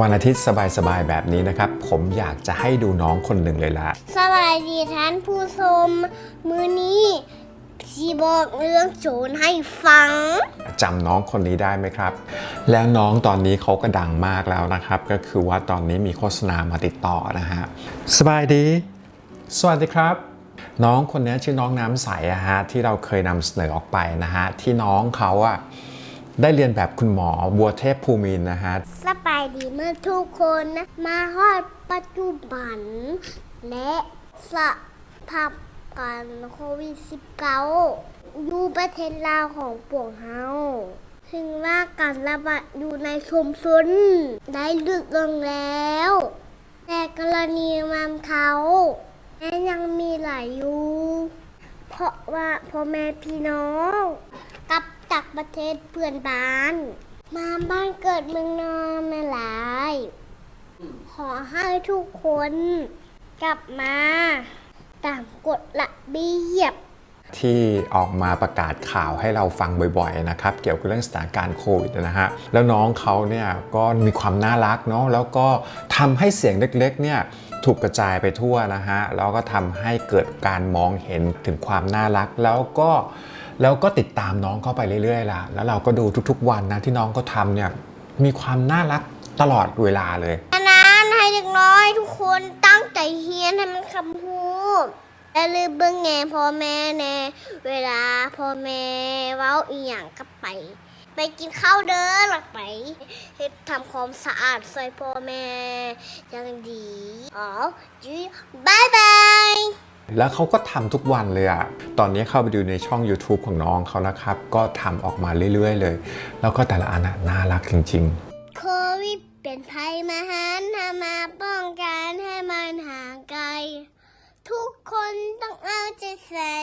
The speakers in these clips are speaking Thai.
วันอาทิตย์สบายๆแบบนี้นะครับ ผมอยากจะให้ดูน้องคนหนึ่งเลยละสวัสดีท่านผู้ชมมือนี้สีบอกเรื่องโจรให้ฟังจำน้องคนนี้ได้ไหมครับ แล้วน้องตอนนี้เขาก็ดังมากแล้วนะครับ ก็คือว่าตอนนี้มีโฆษณามาติดต่อนะฮะสบายดี สวัสดีครับ น้องคนนี้ชื่อน้องน้ำใสอะฮะที่เราเคยนำเสนอออกไปนะฮะที่น้องเขาอะได้เรียนแบบคุณหมอบัวเทพภูมินทร์นะฮะสบายดีเมื่อทุกคนนะ มาฮอดปัจจุบัน และสภาพการโควิด -19 อยู่ประเทศลาวของพวกเฮาถึงว่าการระบาดอยู่ในชุมชนได้ลึกลงแล้ว แต่กรณีมันเขาแม้ยังมีหลายอยู่ เพราะว่าพ่อแม่พี่น้องกลับจากประเทศเพื่อนบ้าน มาบ้านเกิดเมืองนอนมาหลาย ขอให้ทุกคนกลับมาตามกฎระเบียบ ที่ออกมาประกาศข่าวให้เราฟังบ่อยๆนะครับเกี่ยวกับเรื่องสถานการณ์โควิดนะฮะแล้วน้องเขาเนี่ยก็มีความน่ารักเนาะแล้วก็ทำให้เสียงเล็กๆเนี่ยถูกกระจายไปทั่วนะฮะแล้วก็ทำให้เกิดการมองเห็นถึงความน่ารักแล้วก็ แล้วก็ติดตามน้องเข้าไปเรื่อยๆล่ะแล้วเราก็ดูทุกๆวันนะที่น้องก็ทำเนี่ยมีความน่ารักตลอดเวลาเลยอันนั้นให้เด็กน้อยทุกคนตั้งใจเฮียนให้มันคำพูดและลืมเบื้องแงพ่อแม่แน่เวลาพ่อแม่เว้าอีหยังก็ไป ไปกินข้าวเด้อหลักไปเฮ็ดทำความสะอาดใส่พ่อแม่ยังดี อ๋อจีบายบาย แล้วเขาก็ทำทุกวันเลยอะตอนนี้เข้าไปดูในช่อง YouTube ของน้องเขานะครับ ก็ทำออกมาเรื่อย ๆ เลย แล้วก็แต่ละอันน่ารักจริง ๆ โควิดเป็นภัยมหันต์ทำมาป้องกันให้มันห่างไกล ทุกคนต้องเอาใจใส่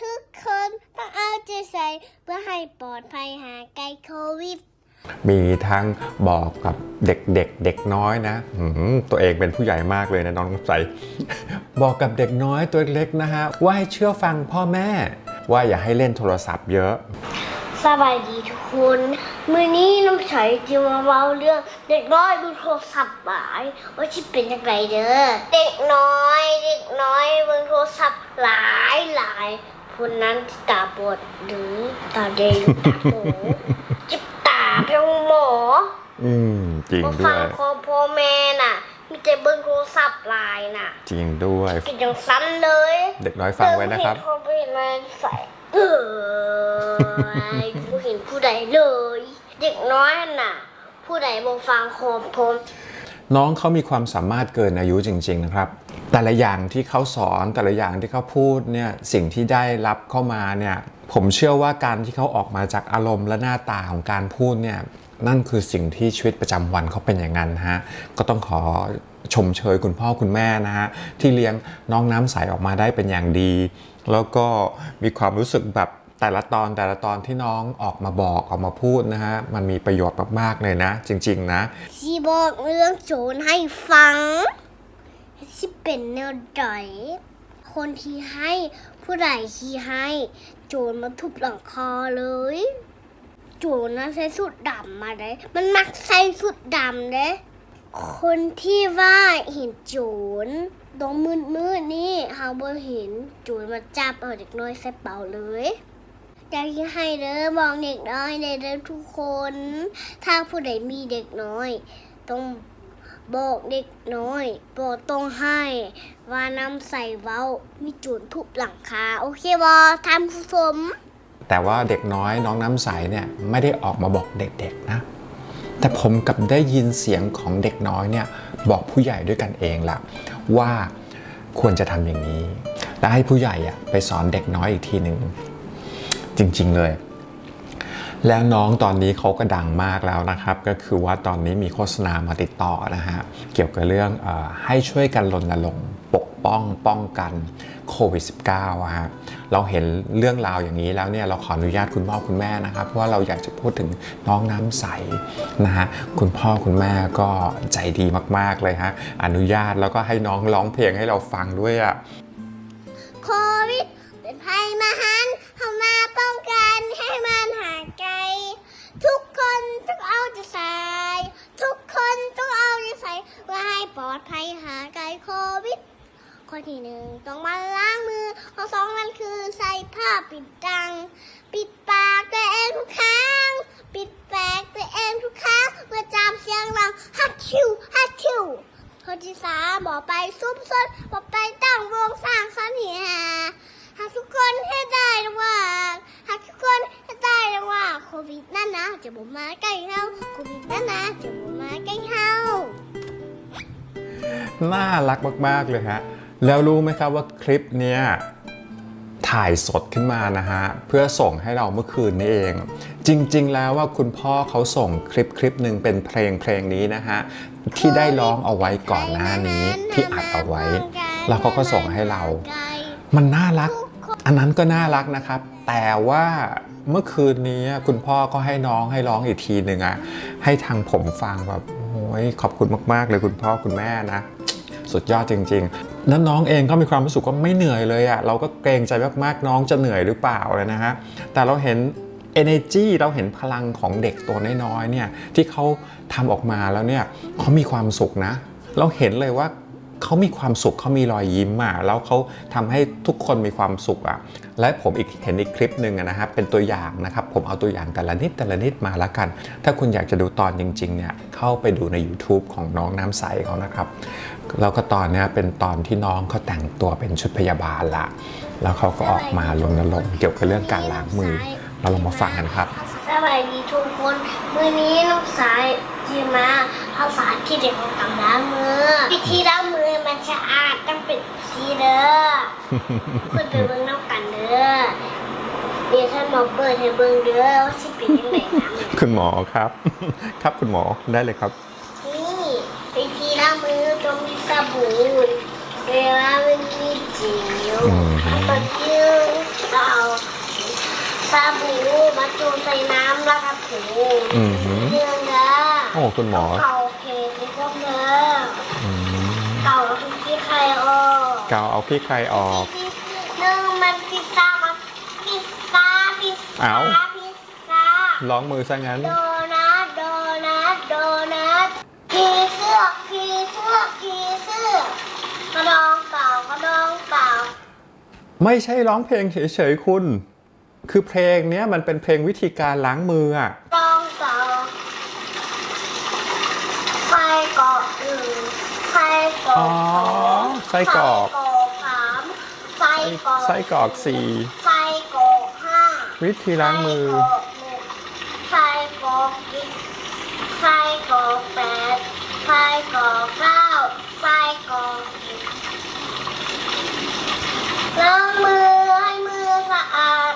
ทุกคนต้องเอาใจใส่ เพื่อให้ปลอดภัยห่างไกลโควิด มีทั้งบอกกับเด็กๆเด็กน้อยนะตัวเองเป็นผู้ใหญ่มากเลยนะน้องใสบอกกับเด็กน้อยตัวเล็กนะฮะว่าให้เชื่อฟังพ่อแม่ ว่าอย่าให้เล่นโทรศัพท์เยอะ สบายดีทุกคน มือนี้น้ำใสจะมาเล่าเรื่องเด็กน้อยดูโทรศัพท์หลายว่าชิเป็นยังไงเด้อเด็กน้อย เด็กน้อยเบิ่งโทรศัพท์หลายหลายคนนั้นตาบอดหรือตาเดงตาโหจิบตาไปโรงหมอ อืมจริงมาด้ฟัวงยคอพ่อแม่น่ะ มีแต่เบิ่งโทรศัพท์หลายน่ะ จริงด้วยกินอย่างสั้นเลย เด็กน้อยฟังไว้นะครับเดินเห็นพ่อเป็นมาใส่เออผู้เห็นผู้ใดเลย เด็กน้อยน่ะ ผู้ใดบ่ฟังคอผมน้องเขามีความสามารถเกินอายุจริง ๆ นะครับ แต่ละอย่างที่เขาสอนแต่ละอย่างที่เขาพูดเนี่ยสิ่งที่ได้รับเข้ามาเนี่ยผมเชื่อว่าการที่เขาออกมาจากอารมณ์และหน้าตาของการพูดเนี่ย นั่นคือสิ่งที่ชีวิตประจำวันเขาเป็นอย่างนั้นฮะก็ต้องขอชมเชยคุณพ่อคุณแม่นะฮะที่เลี้ยงน้องน้ำใสออกมาได้เป็นอย่างดี แล้วก็มีความรู้สึกแบบแต่ละตอนแต่ละตอนที่น้องออกมาบอกออกมาพูดนะฮะมันมีประโยชน์มากๆเลยนะ จริง ๆ นะสิบอกเรื่องโจรให้ฟังสิเป็นแนวใดคนที่ให้ผู้ใดที่ให้ โจรมาทุบหลังคอเลย จรนะใส่สุดดำมาได้มันมักใส่สุดดำเด้คนที่ว่าเห็นโจรตรงมืดมืดๆนี่เฮาบ่เห็นโจรมาจับเอาเด็กน้อยใส่เป่าเลยอยากให้เด้อบอกเด็กน้อยเด้อทุกคน ถ้าผู้ใดมีเด็กน้อยต้องบอกเด็กน้อยบอกต้องให้ ว่านำใส่เว้ามีโจรทุบหลังคา โอเคบอทำผู้ชม แต่ว่าเด็กน้อยน้องน้ำใสเนี่ยไม่ได้ออกมาบอกเด็กๆนะแต่ผมกลับได้ยินเสียงของเด็กน้อยเนี่ยบอกผู้ใหญ่ด้วยกันเองละว่าควรจะทำอย่างนี้ และให้ผู้ใหญ่อะไปสอนเด็กน้อยอีกทีหนึ่งจริงๆเลย แล้วน้องตอนนี้เขาก็ดังมากแล้วนะครับ ก็คือว่าตอนนี้มีโฆษณามาติดต่อนะฮะเกี่ยวกับเรื่องอให้ช่วยกันรณรงค์ ป้องป้องกันโควิด -19 ฮะเราเห็นเรื่องราวอย่างนี้แล้วเนี่ยเราขออนุญาตคุณพ่อคุณแม่นะครับเพราะว่าเราอยากจะพูดถึงน้องน้ำใสนะฮะคุณพ่อคุณแม่ก็ใจดีมากๆเลยฮะอนุญาตแล้วก็ให้น้องร้องเพลงให้เราฟังด้วยอะโควิดเป็นภัยมหันต์เข้ามาป้องกันให้มันหางไกล ทุกคนต้องเอาใจใส่ทุกคนต้องเอาใจใส่ว่าให้ปลอดภัยหางไกลโควิด ข้อที่หนึ่งต้องมาล้างมือ ข้อสองนั่นคือใส่ผ้าปิดดัง ปิดปากตัวเองทุกครั้ง ปิดปากตัวเองทุกครั้งเมื่อจามเสียงดังฮัดชิวฮัดชิวข้อที่สามบอกไปซุปซนบอกไปตั้งวงสร้างสรรค์เฮียหากทุกคนให้ได้ระว่าหากทุกคนให้ได้ระว่าโควิดนั่นนะจะบ่มาใกล้เฮาโควิดนั่นนะจะบ่มาใกล้เฮาน่ารักมาก ๆ เลยฮะ แล้วรู้ไหมครับว่าคลิปเนี้ยถ่ายสดขึ้นมานะฮะ เพื่อส่งให้เราเมื่อคืนนี้เอง จริง ๆ แล้วว่าคุณพ่อเขาส่งคลิปคลิปหนึ่งเป็นเพลงเพลงนี้นะฮะ ที่ได้ร้องเอาไว้ก่อนหน้านี้ที่อัดเอาไว้ แล้วเขาก็ส่งให้เรา มันน่ารัก อันนั้นก็น่ารักนะครับ แต่ว่าเมื่อคืนนี้คุณพ่อก็ให้น้องให้ร้องอีกทีหนึ่งอะให้ทางผมฟังแบบโอ้ยขอบคุณมาก ๆ เลยคุณพ่อคุณแม่นะ สุดยอดจริง ๆ แล้วน้องเองก็มีความรู้สึกว่าไม่เหนื่อยเลยอะเราก็เกรงใจมากๆน้องจะเหนื่อยหรือเปล่าเลยนะฮะแต่เราเห็น energy เราเห็นพลังของเด็กตัวน้อยๆเนี่ยที่เขาทำออกมาแล้วเนี่ยเขามีความสุขนะ เราเห็นเลยว่า เขามีความสุขเขามีรอยยิ้มอะแล้วเขาทำให้ทุกคนมีความสุขอะและผมอีกเห็นอีกคลิปหนึ่งอะนะฮะเป็นตัวอย่างนะครับผมเอาตัวอย่างแต่ละนิดแต่ละนิดมาละกัน ถ้าคุณอยากจะดูตอนจริงๆเนี่ยเข้าไปดูใน YouTube ของน้องน้ำใสเขานะครับ แล้วก็ตอนนี้เป็นตอนที่น้องเขาแต่งตัวเป็นชุดพยาบาลละแล้วเขาก็ออกมารณรงค์เกี่ยวกับเรื่องการล้างมือ เราลองมาฟังกันครับสวัสดีทุกคนมือนี้น้องสายจะมาภาษาที่เด็กของการล้างมือวิธีล้างมือ มันสะอาดต้องเป็นสีเด้อคุณไปเบิ่งน้ำกันเด้อเดี๋ยวท่านหมอเปิดให้เบิ่งเด้อว่าสิเป็นยังไงนะคุณหมอครับ ครับคุณหมอได้เลยครับ นี่วิธีล้างมือต้องมีสบู่เวลามันมีจิ๋วอืมตอนยืงเราเอาสบู่มาจุ่มใส่น้ำแล้วครับถูอือหือเรื่องนะโอ้คุณหมอ เกาเอาพี่ใครออกหนึ่งมันพิซซ่ามันพิซซ่าพิซซ่าเอ้าพิซซ่าล้องมือซะงั้น โดนัทโดนัทโดนัทผีเสื้อผีเสื้อผีเสื้อกระดองเก่ากระดองเก่าไม่ใช่ร้องเพลงเฉยๆคุณ คือเพลงเนี้ยมันเป็นเพลงวิธีการล้างมืออะกระดองเก่าไฟเกาะอื่นไฟเกาะอ๋อไส้กรอกไฟเกาะสามไฟเกาะไส้กรอกสี่ไฟเกาะห้าวิธีล้างมือไฟเกาะหนึ่งไฟเกาะเจ็ดไฟเกาะแปดไฟเกาะเก้าไฟเกาะสิบล้างมือให้มือสะอาด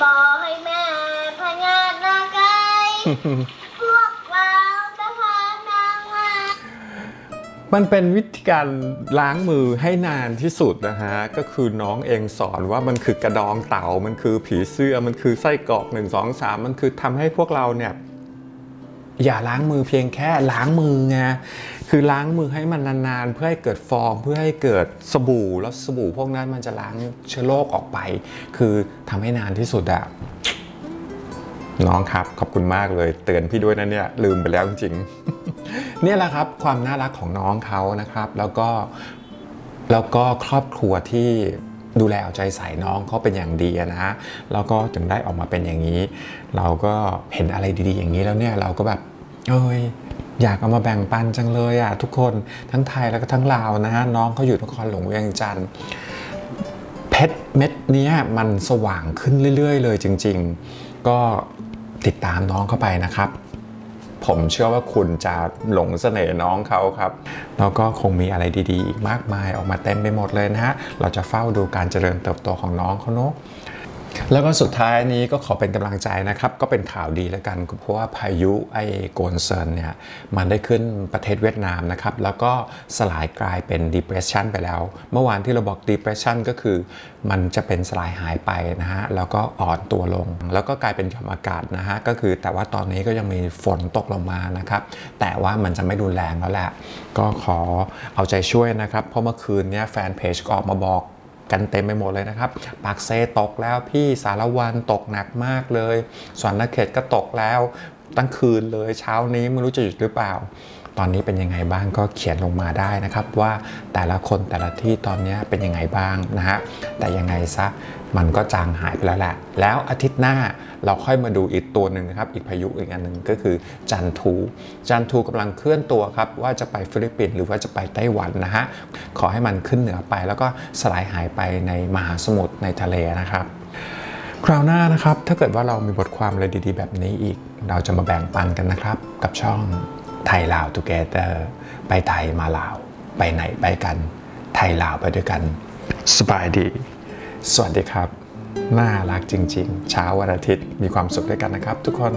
บอกให้แม่พญานาไกพวก มันเป็นวิธีการล้างมือให้นานที่สุดนะฮะ ก็คือน้องเองสอนว่ามันคือกระดองเต่า มันคือผีเสื้อ มันคือไส้กรอกหนึ่งสองสามมันคือทำให้พวกเราเนี่ยอย่าล้างมือเพียงแค่ล้างมือไง คือล้างมือให้มันนานๆ เพื่อให้เกิดฟอง เพื่อให้เกิดสบู่ แล้วสบู่พวกนั้นมันจะล้างเชื้อโรคออกไป คือทำให้นานที่สุดอะ น้องครับ ขอบคุณมากเลย เตือนพี่ด้วยนะเนี่ยลืมไปแล้วจริงๆ เนี่ยแหละครับความน่ารักของน้องเขานะครับ แล้วก็แล้วก็ครอบครัวที่ดูแลเอาใจใส่น้องเขาเป็นอย่างดีอะนะแล้วก็ถึงได้ออกมาเป็นอย่างนี้ เราก็เห็นอะไรดีๆ อย่างนี้แล้วเนี่ยเราก็แบบเอ้ยอยากเอามาแบ่งปันจังเลยอะทุกคนทั้งไทยแล้วก็ทั้งลาวนะฮะน้องเขาอยู่นครหลวงเวียงจันทร์เพชรเม็ดนี้มันสว่างขึ้นเรื่อย ๆ เลยจริง ๆ ก็ ติดตามน้องเข้าไปนะครับ ผมเชื่อว่าคุณจะหลงเสน่ห์น้องเขาครับ แล้วก็คงมีอะไรดีๆ อีกมากมายออกมาเต็มไปหมดเลยนะฮะ เราจะเฝ้าดูการเจริญเติบโตของน้องเขาเนาะ แล้วก็สุดท้ายนี้ก็ขอเป็นกำลังใจนะครับ ก็เป็นข่าวดีแล้วกัน เพราะว่าพายุไอโกนเซินเนี่ยมันได้ขึ้นประเทศเวียดนามนะครับ แล้วก็สลายกลายเป็น depression ไปแล้ว เมื่อวานที่เราบอก depression ก็คือมันจะเป็นสลายหายไปนะฮะ แล้วก็อ่อนตัวลง แล้วก็กลายเป็นหย่อมอากาศนะฮะ ก็คือแต่ว่าตอนนี้ก็ยังมีฝนตกลงมานะครับ แต่ว่ามันจะไม่รุนแรงแล้วแหละ ก็ขอเอาใจช่วยนะครับ เพราะเมื่อคืนเนี้ยแฟนเพจก็ออกมาบอก กันเต็มไปหมดเลยนะครับปากเซตกแล้วพี่สารวันตกหนักมากเลยสวนนเขตก็ตกแล้วตั้งคืนเลยเช้านี้ไม่รู้จะหยุดหรือเปล่า ตอนนี้เป็นยังไงบ้างก็เขียนลงมาได้นะครับ ว่าแต่ละคนแต่ละที่ตอนนี้เป็นยังไงบ้างนะฮะแต่ยังไงซะ มันก็จางหายไปแล้วแหละ แล้วอาทิตย์หน้าเราค่อยมาดูอีกตัวหนึ่งนะครับ อีกพายุอีกอันหนึ่งก็คือจันทู จันทูกำลังเคลื่อนตัวครับ ว่าจะไปฟิลิปปินส์หรือว่าจะไปไต้หวันนะฮะ ขอให้มันขึ้นเหนือไป แล้วก็สลายหายไปในมหาสมุทรในทะเลนะครับ คราวหน้านะครับ ถ้าเกิดว่าเรามีบทความอะไรดีๆ แบบนี้อีก เราจะมาแบ่งปันกันนะครับ กับช่องไทยลาวทูเกเตอร์ไปไทยมาลาว ไปไหนไปกัน ไทยลาวไปด้วยกัน สบายดี สวัสดีครับ น่ารักจริง ๆ เช้าวันอาทิตย์มีความสุขด้วยกันนะครับ ทุกคน